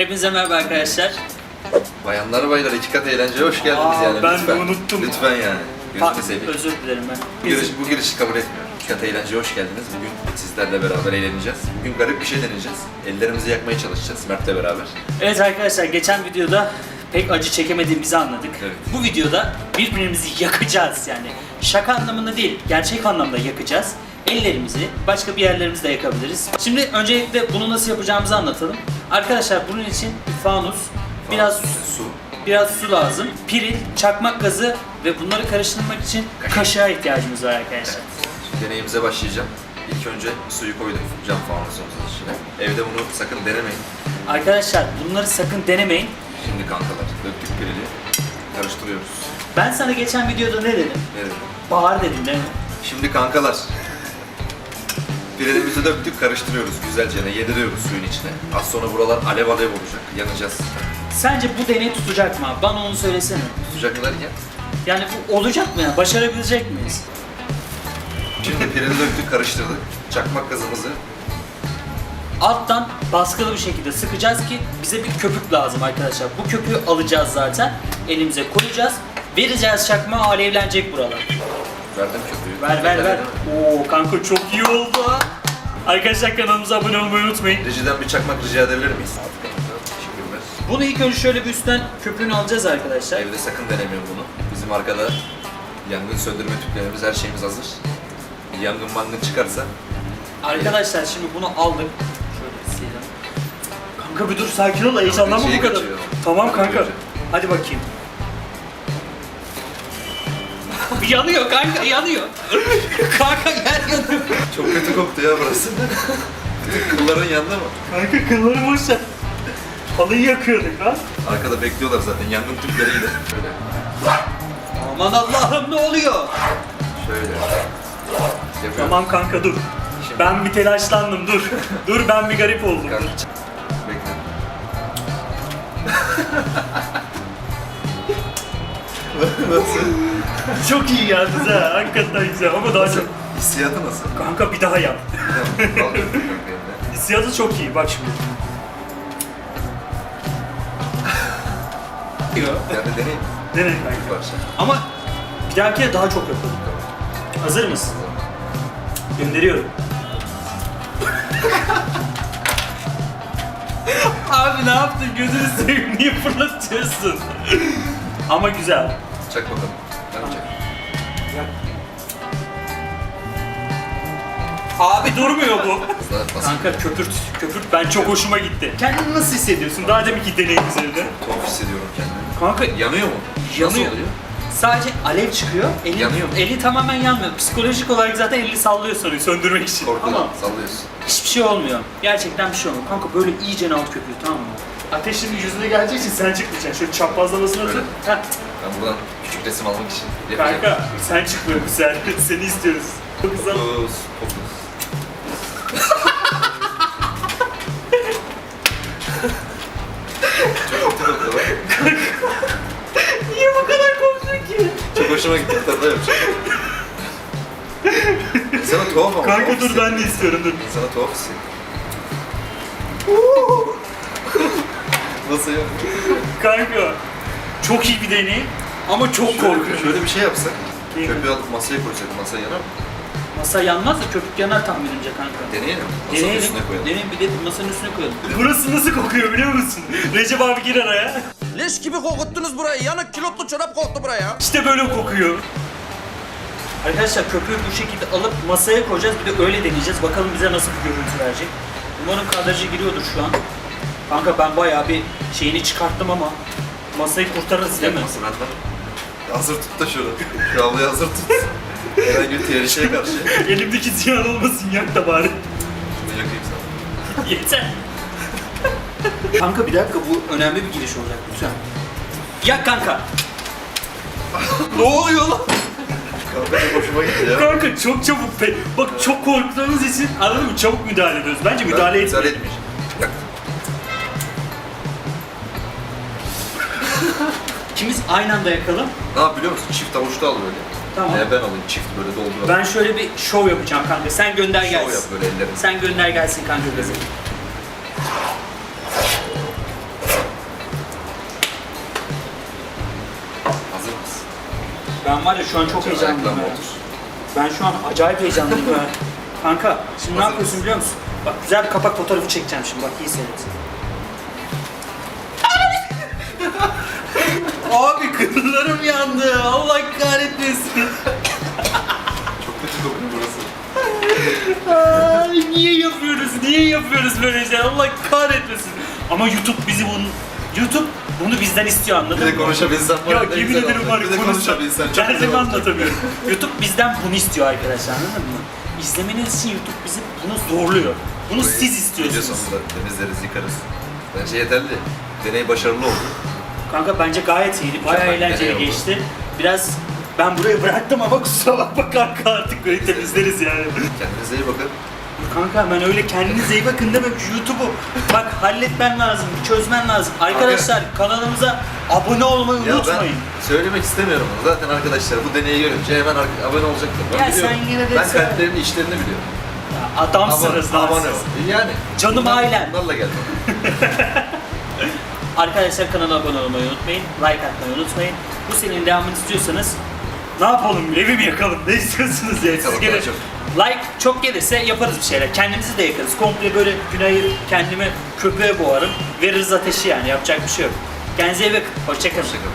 Hepinize merhaba arkadaşlar. Bayanlar baylar iki kat eğlenceye hoş geldiniz Aa, yani ben lütfen. unuttum. Lütfen yani. Gözünü seveyim. özür dilerim ben. Bu, giriş, bu girişi kabul etmiyorum. İki kat eğlenceye hoş geldiniz. Bugün sizlerle beraber eğleneceğiz. Bugün garip bir şey deneyeceğiz. Ellerimizi yakmaya çalışacağız Mert'le beraber. Evet arkadaşlar geçen videoda pek acı çekemediğimizi anladık. Evet. Bu videoda birbirimizi yakacağız yani. Şaka anlamında değil, gerçek anlamda yakacağız. Ellerimizi, başka bir yerlerimizi de yakabiliriz. Şimdi öncelikle bunu nasıl yapacağımızı anlatalım. Arkadaşlar bunun için fanus, biraz su. biraz su lazım, piril, çakmak gazı ve bunları karıştırmak için kaşığa ihtiyacımız var arkadaşlar. Şimdi deneyimize başlayacağım. İlk önce suyu koyduk cam fanusumuzun içine. Evde bunu sakın denemeyin. Arkadaşlar bunları sakın denemeyin. Şimdi kankalar döktük pirili. Karıştırıyoruz. Ben sana geçen videoda ne dedim? Ne dedim? Bahar dedim değil mi? Şimdi kankalar Pirinimizi döktük karıştırıyoruz güzelce yediriyoruz suyun içine. Az sonra buralar alev alev olacak. Yanacağız. Sence bu deney tutacak mı? Bana onu söylesene. Tutacak derken Yani bu olacak mı ya? Başarabilecek miyiz? Şimdi pirini döktük karıştırdık. Çakmak gazımızı Alttan baskılı bir şekilde sıkacağız ki bize bir köpük lazım arkadaşlar. Bu köpüğü alacağız zaten. Elimize koyacağız. Vereceğiz çakmağı alevlenecek buralar. Verdim köpüğü. Ver ver ver. Oo kanka çok iyi oldu. ha. Arkadaşlar kanalımıza abone olmayı unutmayın. Rejiden bir çakmak rica edebilir miyiz? Teşekkürler. Bunu ilk önce şöyle bir üstten köpüğünü alacağız arkadaşlar. Evde sakın denemeyin bunu. Bizim arkada yangın söndürme tüplerimiz her şeyimiz hazır. Yangın mangın çıkarsa Arkadaşlar şimdi bunu aldık. Şöyle silelim. Kanka bir dur sakin ol heyecanlanma Şeyi bu kadar. kaçıyor. Tamam kanka. Hadi bakayım. Yanıyor kanka yanıyor. kanka yer yanıyor. çok kötü koktu ya burası. Kılların yanında mı? Kanka kılları boş ver. Halıyı yakıyorduk ha. Arkada bekliyorlar zaten yangın tüpleriyle. Şöyle. Aman Allah'ım ne oluyor? Şöyle. Yapıyorum. Tamam kanka dur. Şimdi- Ben bir telaşlandım dur. dur ben bir garip oldum. Kanka, Dur. Bekle. Nasıl? Çok iyi geldiniz ha. Hakikaten güzel ama daha çok. Hissiyatı nasıl? Kanka bir daha yap. Hissiyatı çok iyi bak şimdi. Diyor. Yani deneyim. Bir kanka? parça. Ama bir dahakine daha çok yapalım. Hazır mısın? Gönderiyorum. Abi ne yaptın? Gözünü seveyim niye fırlatıyorsun? Ama güzel. Çak bakalım. Abi durmuyor bu. Kanka köpürt, köpürt ben çok hoşuma gitti. Kendini nasıl hissediyorsun? Daha deminki deneyim üzerinde. Tuhaf hissediyorum kendimi. Kanka Yanıyor mu? Yanıyor. Nasıl oluyor? sadece alev çıkıyor. Eli, Yanıyor mu? Eli tamamen yanmıyor. Psikolojik olarak zaten elini sallıyor sanıyor söndürmek için. Korkudan Ama sallıyorsun. hiçbir şey olmuyor. Gerçekten bir şey olmuyor. Kanka böyle iyice alt köpüğü tamam mı? Ateş şimdi yüzüne gelecek için sen çıkmayacaksın. Şöyle çaprazlamasına Öyle. tut. Heh. Ben buradan küçük resim almak için yapacağım. Kanka sen çıkmıyorsun sen. Seni istiyoruz. Çok güzel. Fokus, fokus. Hoşuma gitti. Sana tuhaf ama. Kanka tuhaf dur ben de istiyorum dur. Sana tuhaf hissediyorum. Nasıl ya? Kanka çok iyi bir deney ama çok korkuyorum. şöyle bir şey yapsak. Köpüğü alıp masaya koysak masaya yanar mı? Masa yanmaz da köpük yanar tahminimce kanka. Deneyelim. Masanın Deneyelim. üstüne koyalım. Deneyelim bir de masanın üstüne koyalım. Burası nasıl kokuyor biliyor musun? Recep abi gir araya. Leş gibi kokuttunuz burayı. Yanık kilotlu çorap koktu buraya. İşte böyle kokuyor. Arkadaşlar köpüğü bu şekilde alıp masaya koyacağız. Bir de öyle deneyeceğiz. Bakalım bize nasıl bir görüntü verecek. Umarım kadrajı giriyordur şu an. Kanka ben bayağı bir şeyini çıkarttım ama masayı kurtarırız değil mi? Yapması benden. Hazır tut da şunu. Şu havluyu hazır tut. Herhangi bir tehlikeye karşı. Elimdeki ziyan olmasın yak da bari. Şunu yakayım sana. Yeter. kanka bir dakika bu önemli bir giriş olacak lütfen. Yak kanka. ne oluyor lan? Kanka çok hoşuma gitti ya. Kanka çok çabuk pe- Bak çok korktuğumuz için anladın mı? Çabuk müdahale ediyoruz. Bence müdahale et. Müdahale. Yaktım. İkimiz aynı anda yakalım. Ne yap biliyor musun? Çift avuçlu al böyle. Tamam. Ee, ben alayım çift böyle dolduralım. Ben şöyle bir şov yapacağım kanka. Sen gönder Şov gelsin. yap böyle ellerini. Sen gönder gelsin kanka bize. Hazır mısın? Ben var ya şu an çok heyecanlıyım. Ben şu an acayip heyecanlıyım. kanka şimdi ne yapıyorsun biliyor musun? Bak güzel bir kapak fotoğrafı çekeceğim şimdi. Bak iyi seyret. Abi kıllarım yandı. Allah kahretmesin. Çok kötü kokuyor burası. Ay, niye yapıyoruz? Niye yapıyoruz böyle şey? Allah kahretmesin. Ama YouTube bizi bunu YouTube bunu bizden istiyor anladın Bir mı? de konuşabilsem var Ya ne yemin güzel ederim olacak. var Bir ya de konuşsam. konuşabilsem çok Kendimi güzel olacak. anlatamıyorum. YouTube bizden bunu istiyor arkadaşlar anladın mı? İzlemeniz için YouTube bizi bunu zorluyor. Bunu Burayı siz Video istiyorsunuz. sonunda temizleriz, yıkarız. Bence yeterli. Deney başarılı oldu. Kanka bence gayet iyiydi. Bayağı Mükemmel, eğlenceli geçti. Biraz ben burayı bıraktım ama kusura bakma kanka artık böyle temizleriz yani. Kendinize iyi bakın. Kanka ben öyle kendinize iyi bakın demem YouTube'u. Bak halletmen lazım, çözmen lazım. Arkadaşlar kanalımıza abone olmayı Ya unutmayın. ben söylemek istemiyorum bunu. Zaten arkadaşlar bu deneyi görünce hemen ar- abone olacaktır. Ben Ya biliyorum. sen yine de Ben söyle. kalplerini, işlerini biliyorum. Ya adamsınız lan abone siz. ol. Yani. Canım bunlar- ailem. Bunlarla geldim. Arkadaşlar kanala abone olmayı unutmayın. Like atmayı unutmayın. Bu serinin devamını istiyorsanız ne yapalım? Evi mi yakalım? Ne istiyorsunuz ya? Siz Yakalım, daha çok. like çok gelirse yaparız bir şeyler. Kendimizi de yakarız. Komple böyle günahı kendimi köpeğe boğarım. Veririz ateşi yani. Yapacak bir şey yok. Kendinize iyi bakın. Hoşçakalın. Hoşçakalın.